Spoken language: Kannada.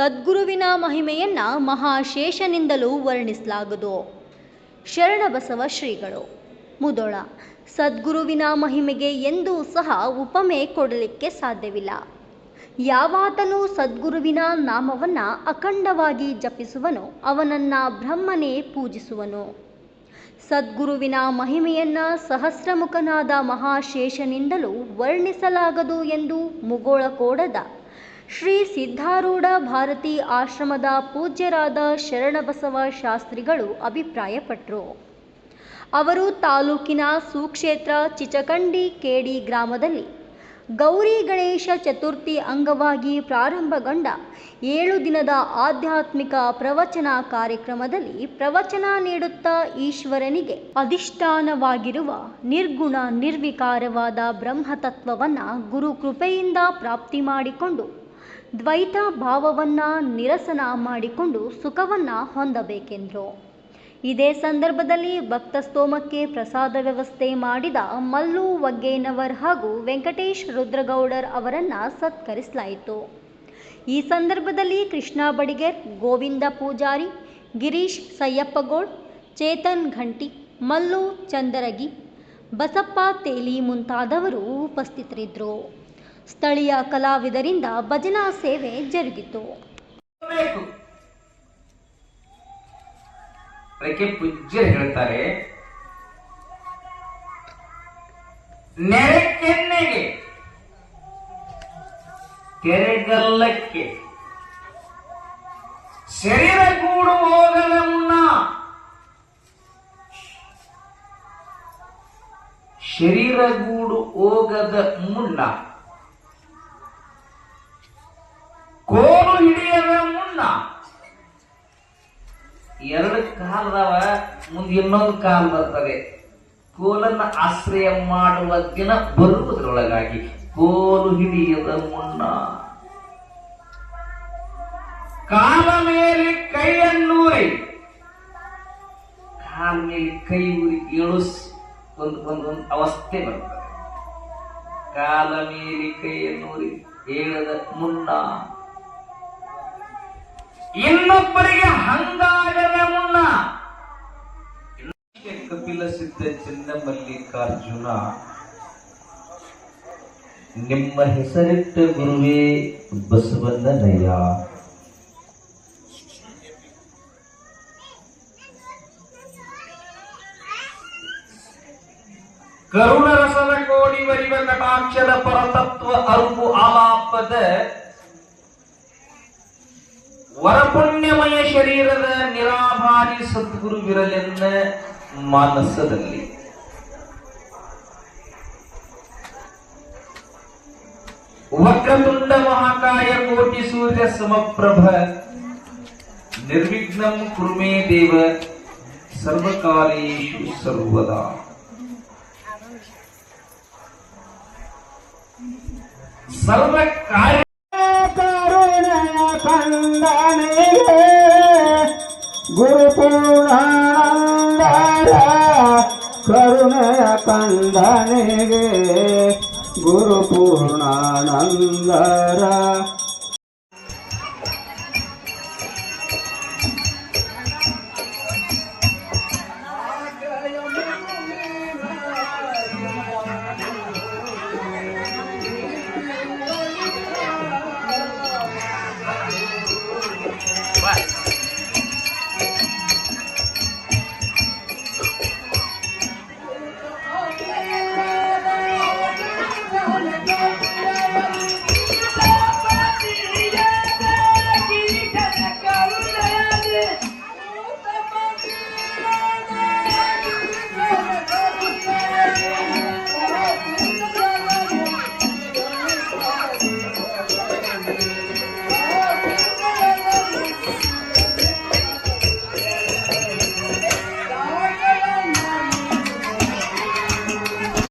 ಸದ್ಗುರುವಿನ ಮಹಿಮೆಯನ್ನು ಮಹಾಶೇಷನಿಂದಲೂ ವರ್ಣಿಸಲಾಗದು. ಶರಣಬಸವ ಶ್ರೀಗಳು, ಮುದೋಳ, ಸದ್ಗುರುವಿನ ಮಹಿಮೆಗೆ ಎಂದೂ ಸಹ ಉಪಮೆ ಕೊಡಲಿಕ್ಕೆ ಸಾಧ್ಯವಿಲ್ಲ. ಯಾವಾತನು ಸದ್ಗುರುವಿನ ನಾಮವನ್ನ ಅಖಂಡವಾಗಿ ಜಪಿಸುವನು, ಅವನನ್ನ ಬ್ರಹ್ಮನೇ ಪೂಜಿಸುವನು. ಸದ್ಗುರುವಿನ ಮಹಿಮೆಯನ್ನು ಸಹಸ್ರಮುಖನಾದ ಮಹಾಶೇಷನಿಂದಲೂ ವರ್ಣಿಸಲಾಗದು ಎಂದು ಮುಗೋಳಕೋಡದ ಶ್ರೀ ಸಿದ್ಧಾರೂಢ ಭಾರತಿ ಆಶ್ರಮದ ಪೂಜ್ಯರಾದ ಶರಣಬಸವ ಶಾಸ್ತ್ರಿಗಳು ಅಭಿಪ್ರಾಯಪಟ್ಟರು ಅವರು ತಾಲೂಕಿನ ಸುಕ್ಷೇತ್ರ ಚಿಚಕಂಡಿ ಕೇಡಿ ಗ್ರಾಮದಲ್ಲಿ ಗೌರಿ ಗಣೇಶ ಚತುರ್ಥಿ ಅಂಗವಾಗಿ ಪ್ರಾರಂಭಗೊಂಡ ಏಳು ದಿನದ ಆಧ್ಯಾತ್ಮಿಕ ಪ್ರವಚನ ಕಾರ್ಯಕ್ರಮದಲ್ಲಿ ಪ್ರವಚನ ನೀಡುತ್ತಾ ಈಶ್ವರನಿಗೆ ಅಧಿಷ್ಠಾನವಾಗಿರುವ ನಿರ್ಗುಣ ನಿರ್ವಿಕಾರವಾದ ಬ್ರಹ್ಮತತ್ವವನ್ನು ಗುರು ಕೃಪೆಯಿಂದ ಪ್ರಾಪ್ತಿ ಮಾಡಿಕೊಂಡು ದ್ವೈತ ಭಾವವನ್ನು ನಿರಸನ ಮಾಡಿಕೊಂಡು ಸುಖವನ್ನು ಹೊಂದಬೇಕೆಂದರು. ಇದೇ ಸಂದರ್ಭದಲ್ಲಿ ಭಕ್ತಸ್ತೋಮಕ್ಕೆ ಪ್ರಸಾದ ವ್ಯವಸ್ಥೆ ಮಾಡಿದ ಮಲ್ಲು ವಗ್ಗೇನವರ್ ಹಾಗೂ ವೆಂಕಟೇಶ್ ರುದ್ರಗೌಡರ್ ಅವರನ್ನು ಸತ್ಕರಿಸಲಾಯಿತು. ಈ ಸಂದರ್ಭದಲ್ಲಿ ಕೃಷ್ಣ ಬಡಿಗೇರ್, ಗೋವಿಂದ ಪೂಜಾರಿ, ಗಿರೀಶ್ ಸಯ್ಯಪ್ಪಗೋಳ್, ಚೇತನ್ ಘಂಟಿ, ಮಲ್ಲು ಚಂದರಗಿ, ಬಸಪ್ಪ ತೇಲಿ ಮುಂತಾದವರು ಉಪಸ್ಥಿತರಿದ್ದರು ಸ್ಥಳೀಯ ಕಲಾವಿದರಿಂದ ಭಜನಾ ಸೇವೆ ಜರುಗಿತು. ಪೂಜ್ಯರು ಹೇಳ್ತಾರೆ, ನೆರೆಕೆನ್ನೆಗೆ ಕೆರೆಗಲ್ಲಕ್ಕೆ ಶರೀರ ಕೂಡು ಹೋಗದ ಮುನ್ನ ಶರೀರ ಗೂಡು ಹೋಗದ ಮುನ್ನ ಎರಡು ಕಾಲದವ ಮುಂದೆ ಇನ್ನೊಂದು ಕಾಲ ಬರ್ತದೆ ಕೋಲನ್ನ ಆಶ್ರಯ ಮಾಡುವ ದಿನ ಬರುವುದರೊಳಗಾಗಿ ಕೋಲು ಹಿಡಿಯದ ಮುನ್ನ ಕಾಲ ಮೇಲೆ ಕೈಯನ್ನೂರಿ ಕಾಲ ಮೇಲೆ ಕೈ ಊರಿ ಏಳುಸ್ ಒಂದು ಒಂದು ಒಂದು ಅವಸ್ಥೆ ಬರ್ತದೆ. ಕಾಲ ಮೇಲೆ ಕೈಯನ್ನೂರಿ ಏಳದ ಮುನ್ನ ಇನ್ನೊಬ್ಬರಿಗೆ ಹಂಗಾಗದ ಮುನ್ನ ಕಪಿಲ ಸಿದ್ಧ ಚಿನ್ನ ಮಲ್ಲಿಕಾರ್ಜುನ ನಿಮ್ಮ ಹೆಸರಿಟ್ಟ ಗುರುವೇ ಬಸವಣ್ಣನಯ್ಯ ಕರುಣ ರಸದ ಕೋಡಿ ವರಿವ ಕಟಾಕ್ಷದ ಪರತತ್ವ ಅರುಪು ಆಲಾಪದ ವರಪುಣ್ಯಮಯ ಶರೀರದ ನಿರಾಭಾರಿ ಸದ್ಗುರುವಿರಲೆನ್ನ ಮಾನಸದಲ್ಲಿ ವಕ್ರತುಂಡ ಮಹಾಕಾಯ ಕೋಟಿ ಸೂರ್ಯ ಸಮಪ್ರಭ ನಿರ್ವಿಘ್ನಂ ಕುರುಮೇ ದೇವ ಸರ್ವಕಾಲೇಶು ಸರ್ವದಾ ಸರ್ವ ಕಾರ್ಯ ಕರುಣೆಯ ಕಂದನಿಗೆ ಗುರು ಪೂರ್ಣಾನಂದರ ಕರುಣೆಯ ಕಂದನಿಗೆ ಗುರು ಪೂರ್ಣಾನಂದರ